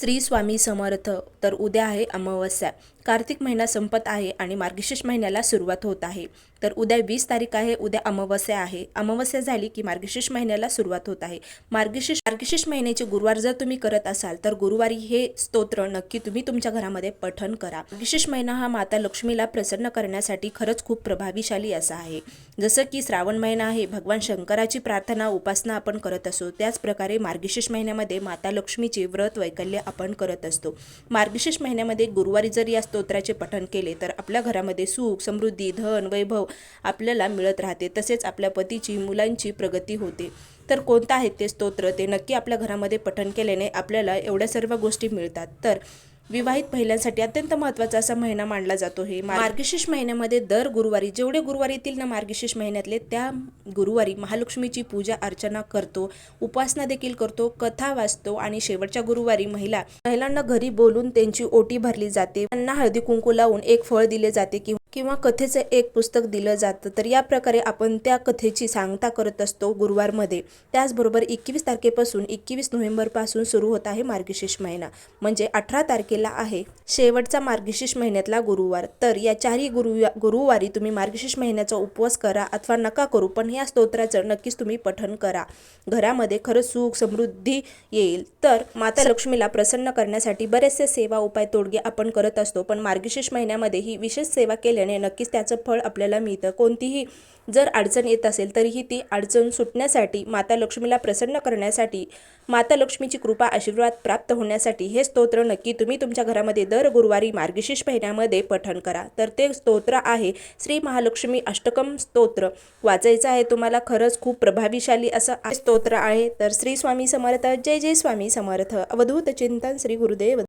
श्री स्वामी समर्थ. तर उद्या आहे अमावस्या. कार्तिक महिना संपत आहे आणि मार्गशीर्ष महिन्याला सुरुवात होत आहे. तर उद्या वीस तारीख आहे उद्या अमावस्या आहे. अमावस्या झाली की मार्गशीर्ष महिन्याला सुरुवात होत आहे. मार्गशीर्ष मार्गशीर्ष महिन्याचे गुरुवार जर तुम्ही करत असाल तर गुरुवारी हे स्तोत्र नक्की तुम्ही तुमच्या घरामध्ये पठण करा. मार्गशीर्ष महिना हा माता लक्ष्मीला प्रसन्न करण्यासाठी खरंच खूप प्रभावीशाली असा आहे. जसं की श्रावण महिना आहे भगवान शंकराची प्रार्थना उपासना आपण करत असतो त्याचप्रकारे मार्गशीर्ष महिन्यामध्ये माता लक्ष्मीचे व्रत वैकल्य आपण करत असतो. मार्गशीर्ष महिन्यामध्ये गुरुवारी जर या स्तोत्राचे पठण केले तर आपल्या घरामध्ये सुख समृद्धी धन वैभव आपल्याला मिळत राहते तसेच आपल्या पतीची मुलांची प्रगती होते. तर कोणतं आहे ते स्तोत्र? ते नक्की आपल्या घरामध्ये पठण केल्याने आपल्याला एवढ्या सर्व गोष्टी मिळतात. तर विवाहित महिलांसाठी अत्यंत महत्त्वाचा असा महिना मानला जातो हे मार्गशीर्ष महिन्यामध्ये दर गुरुवारी जेवढे गुरुवारीतील ना मार्गशीर्ष महिन्यातले त्या गुरुवारी महालक्ष्मीची पूजा अर्चना करतो उपासना देखील करतो कथा वाचतो आणि शेवटच्या गुरुवारी महिला महिलांना घरी बोलून त्यांची ओटी भरली जाते. त्यांना हळदी कुंकू लावून एक फळ दिले जाते किंवा किंवा कथेचं एक पुस्तक दिलं जातं तर या प्रकारे आपण त्या कथेची सांगता करत असतो गुरुवारमध्ये. त्याचबरोबर एकवीस तारखेपासून एकवीस नोव्हेंबरपासून सुरू होत आहे मार्गशीर्ष महिना. म्हणजे अठरा तारखेला आहे शेवटचा मार्गशीर्ष महिन्यातला गुरुवार. तर या चारही गुरु गुरुवारी तुम्ही मार्गशीर्ष महिन्याचा उपवास करा अथवा नका करू पण या स्तोत्राचं नक्कीच तुम्ही पठण करा. घरामध्ये खरंच सुख समृद्धी येईल. तर माता लक्ष्मीला प्रसन्न करण्यासाठी बरेचसे सेवा उपाय तोडगे आपण करत असतो पण मार्गशीर्ष महिन्यामध्ये ही विशेष सेवा केल्याने नक्कीच त्याचं फळ आपल्याला मिळतं. कोणतीही जर अडचण येत असेल तरीही ती अडचण सुटण्यासाठी माता लक्ष्मीला प्रसन्न करण्यासाठी माता लक्ष्मीची कृपा आशीर्वाद प्राप्त होण्यासाठी हे स्तोत्र नक्की तुम्ही तुमच्या घरामध्ये दर गुरुवारी मार्गशीर्ष महिन्यामध्ये पठण करा. तर ते स्तोत्र आहे श्री महालक्ष्मी अष्टकम स्तोत्र. वाचायचं आहे तुम्हाला खरंच खूप प्रभावीशाली असं स्तोत्र आहे. तर श्री स्वामी समर्थ जय जय स्वामी समर्थ. अवधूत चिंतन श्री गुरुदेव.